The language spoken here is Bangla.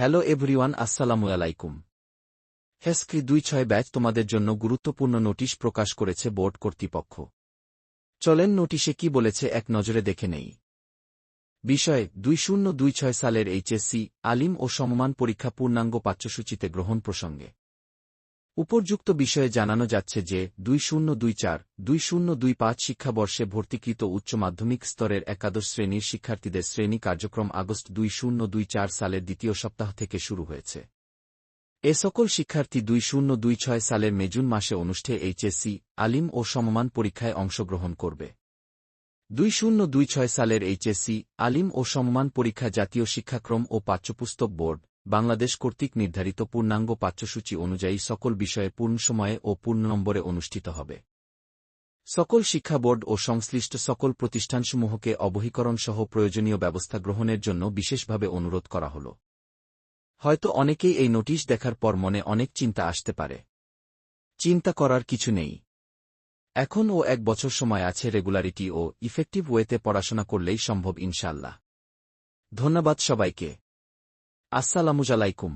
হ্যালো এভরিওয়ান, আসসালামু আলাইকুম। হেস্কি দুই ছয় ব্যাচ তোমাদের জন্য গুরুত্বপূর্ণ নোটিশ প্রকাশ করেছে বোর্ড কর্তৃপক্ষ। চলেন নোটিশে কি বলেছে এক নজরে দেখে নেই। বিষয়, দুই শূন্য দুই ছয় সালের এইচএসসি, আলিম ও সমমান পরীক্ষা পূর্ণাঙ্গ পাঠ্যসূচিতে গ্রহণ প্রসঙ্গে। উপর্যুক্ত বিষয়ে জানানো যাচ্ছে যে, দুই শূন্য দুই চার, দুই শূন্য দুই পাঁচ শিক্ষাবর্ষে ভর্তিকৃত উচ্চ মাধ্যমিক স্তরের একাদশ শ্রেণির শিক্ষার্থীদের শ্রেণি কার্যক্রম আগস্ট দুই শূন্য দুই চার সালের দ্বিতীয় সপ্তাহ থেকে শুরু হয়েছে। এ সকল শিক্ষার্থী দুই শূন্য দুই ছয় সালের মেজুন মাসে অনুষ্ঠে এইচএসসি আলিম ও সমমান পরীক্ষায় অংশগ্রহণ করবে। দুই শূন্য দুই ছয় সালের এইচএসসি আলিম ও সমমান পরীক্ষা জাতীয় শিক্ষাক্রম ও পাঠ্যপুস্তক বোর্ড বাংলাদেশ কর্তৃক নির্ধারিত পূর্ণাঙ্গ পাঠ্যসূচি অনুযায়ী সকল বিষয়ে পূর্ণ সময়ে ও পূর্ণ নম্বরে অনুষ্ঠিত হবে। সকল শিক্ষা বোর্ড ও সংশ্লিষ্ট সকল প্রতিষ্ঠানসমূহকে অবহিকরণ সহ প্রয়োজনীয় ব্যবস্থা গ্রহণের জন্য বিশেষভাবে অনুরোধ করা হল। হয়তো অনেকেই এই নোটিশ দেখার পর মনে অনেক চিন্তা আসতে পারে। চিন্তা করার কিছু নেই। এখন ও এক বছর সময় আছে রেগুলারিটি ও ইফেক্টিভ ওয়েতে পড়াশোনা করলেই সম্ভব ইনশাল্লাহ ধন্যবাদ সবাইকে। আসসালামু আলাইকুম